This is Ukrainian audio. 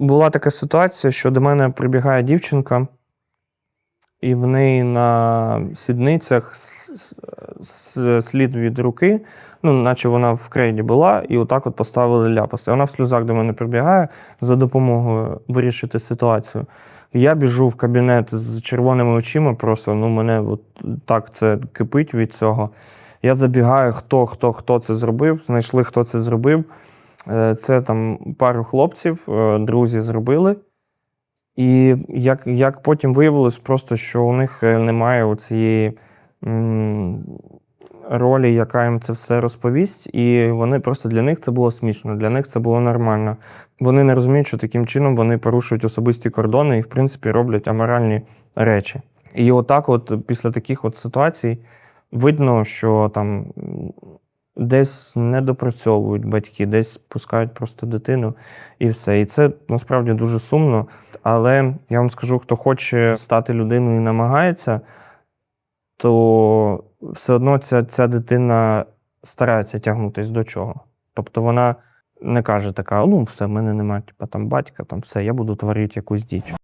Була така ситуація, що до мене прибігає дівчинка, і в неї на сідницях слід від руки, ну, наче вона в крейді була, і отак от поставили ляпаси. Вона в сльозах до мене прибігає за допомогою вирішити ситуацію. Я біжу в кабінет з червоними очима, просто ну, мене от так це кипить від цього. Я забігаю, хто, хто, хто це зробив, знайшли, хто це зробив. Е, Це там пару хлопців, е, друзі зробили. І як, як потім виявилось, просто що у них е, немає цієї ролі, яка їм це все розповість, і вони просто для них це було смішно, для них це було нормально. Вони не розуміють, що таким чином вони порушують особисті кордони і, в принципі, роблять аморальні речі. І отак, от після таких от ситуацій, видно, що там десь не допрацьовують батьки, десь пускають просто дитину і все. І це насправді дуже сумно. Але я вам скажу, хто хоче стати людиною і намагається, то все одно ця, ця дитина старається тягнутися до чого. Тобто вона не каже така: ну, все, в мене немає там батька, там все, я буду творити якусь діч.